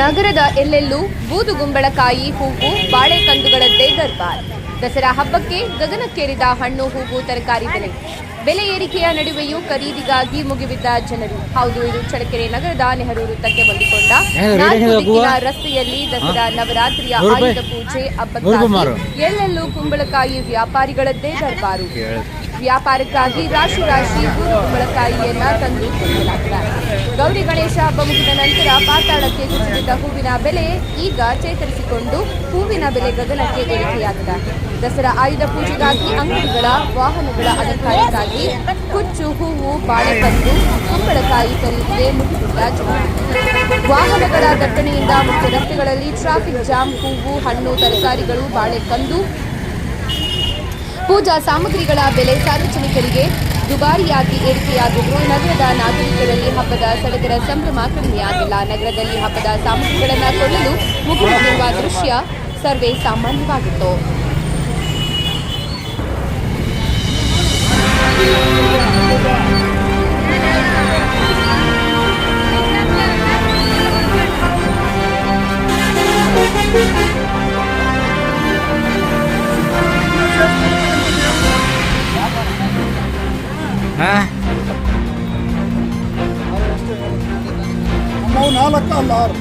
ನಗರದ ಎಲ್ಲೆಲ್ಲೂ ಬೂದುಗುಂಬಳಕಾಯಿ ಹೂವು ಬಾಳೆಕಂದುಗಳದ್ದೇ ದರ್ಬಾರ್ ದಸರಾ ಹಬ್ಬಕ್ಕೆ ಗಗನಕ್ಕೇರಿದ ಹಣ್ಣು ಹೂವು ತರಕಾರಿ ಬೆಲೆ. ಬೆಲೆ ಏರಿಕೆಯ ನಡುವೆಯೂ ಖರೀದಿಗಾಗಿ ಮುಗಿಬಿದ್ದ ಜನರು. ಹೌದು ಇದು ಚಳ್ಳಕೆರೆ ನಗರದ ನೆಹರು ವೃತ್ತಕ್ಕೆ ಹೊಂದಿಕೊಂಡ? ರಸ್ತೆಯಲ್ಲಿ ದಸರಾ ನವರಾತ್ರಿಯ ಆಯುಧ ಪೂಜೆ ಹಬ್ಬಕ್ಕಾಗಿ ಎಲ್ಲೆಲ್ಲೂ ಕುಂಬಳಕಾಯಿ ವ್ಯಾಪಾರಿಗಳದ್ದೇ ದರ್ಬಾರು ವ್ಯಾಪಾರಕ್ಕಾಗಿ ರಾಶಿ ರಾಶಿ ಕುಂಬಳಕಾಯಿಯನ್ನ ತಂದು ಕೊಂಡಲಾಗಿದೆ. ಗೌರಿ ಗಣೇಶ ಹಬ್ಬ ಮುಗಿದ ನಂತರ ಪಾತಾಳಕ್ಕೆ ಕುಸಿದಿದ್ದ ಹೂವಿನ ಬೆಲೆ ಈಗ ಚೇತರಿಸಿಕೊಂಡು ಹೂವಿನ ಬೆಲೆ ಗಗನಕ್ಕೆ ಏರಿಕೆಯಾಗಿದೆ. ದಸರಾ ಆಯುಧ ಪೂಜೆಗಾಗಿ ಅಂಗಡಿಗಳ, ವಾಹನಗಳ ಅಲಂಕಾರಕ್ಕಾಗಿ ಕುಚ್ಚು ಹೂವು ಬಾಳೆಕಂದು ಕುಂಬಳಕಾಯಿ ಖರೀದಿಗೆ ಮುಗಿದಿದ್ದ ವಾಹನಗಳ ದಟ್ಟಣೆಯಿಂದ ಮುಖ್ಯ ರಸ್ತೆಗಳಲ್ಲಿ ಟ್ರಾಫಿಕ್ ಜಾಮ್ ಹೂವು, ಹಣ್ಣು, ತರಕಾರಿಗಳು ಬಾಳೆಕಂದು ಪೂಜಾ ಸಾಮಗ್ರಿಗಳ ಬೆಲೆ ಸಾರ್ವಜನಿಕರಿಗೆ ದುಬಾರಿಯಾಗಿ ಏರಿಕೆಯಾಗಿದ್ದು, ನಗರದ ನಾಗರಿಕರಲ್ಲಿ ಹಬ್ಬದ ಸಡಗರ ಸಂಭ್ರಮ ಕಡಿಮೆಯಾಗಿಲ್ಲ. ನಗರದಲ್ಲಿ ಹಬ್ಬದ ಸಾಮಗ್ರಿಗಳನ್ನು ಕೊಳ್ಳಲು ಮುಗಿಬಿಟ್ಟಿರುವ ದೃಶ್ಯ ಸರ್ವೇ ಸಾಮಾನ್ಯವಾಗಿತ್ತು. ಹಾಂ ನಾವು ನಾಲ್ಕು ಅಲ್ಲ ಆರು